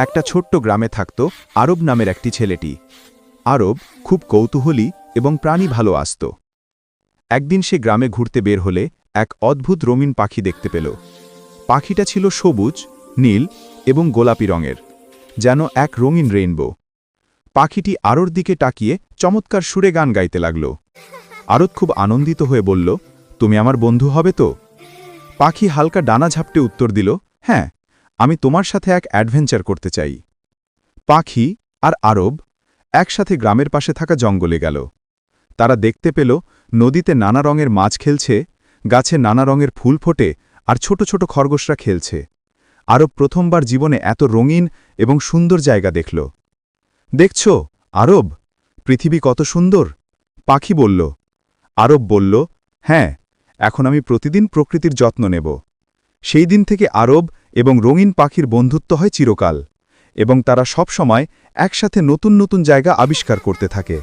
একটা ছোট্ট গ্রামে থাকত আরব নামের একটি ছেলেটি। আরব খুব কৌতূহলী এবং প্রাণী ভালো আসত। একদিন সে গ্রামে ঘুরতে বের হলে এক অদ্ভুত রঙিন পাখি দেখতে পেল। পাখিটা ছিল সবুজ, নীল এবং গোলাপি রঙের, যেন এক রঙিন রেইনবো। পাখিটি আরোর দিকে তাকিয়ে চমৎকার সুরে গান গাইতে লাগল। আরত খুব আনন্দিত হয়ে বলল, তুমি আমার বন্ধু হবে তো? পাখি হালকা ডানা ঝাপটে উত্তর দিল হ্যাঁ। আমি তোমার সাথে এক অ্যাডভেঞ্চার করতে চাই। পাখি আর আরব একসাথে গ্রামের পাশে থাকা জঙ্গলে গেল। তারা দেখতে পেল, নদীতে নানা রঙের মাছ খেলছে, গাছে নানা রঙের ফুল ফোটে আর ছোট ছোট খরগোশরা খেলছে। আরব প্রথমবার জীবনে এত রঙিন এবং সুন্দর জায়গা দেখল। দেখছ, আরব? পৃথিবী কত সুন্দর? পাখি বলল। আরব বলল হ্যাঁ এখন আমি প্রতিদিন প্রকৃতির যত্ন নেব। সেই দিন থেকে আরব এবং রঙিন পাখির বন্ধুত্ব হয় চিরকাল, এবং তারা সবসময় একসাথে নতুন নতুন জায়গা আবিষ্কার করতে থাকে।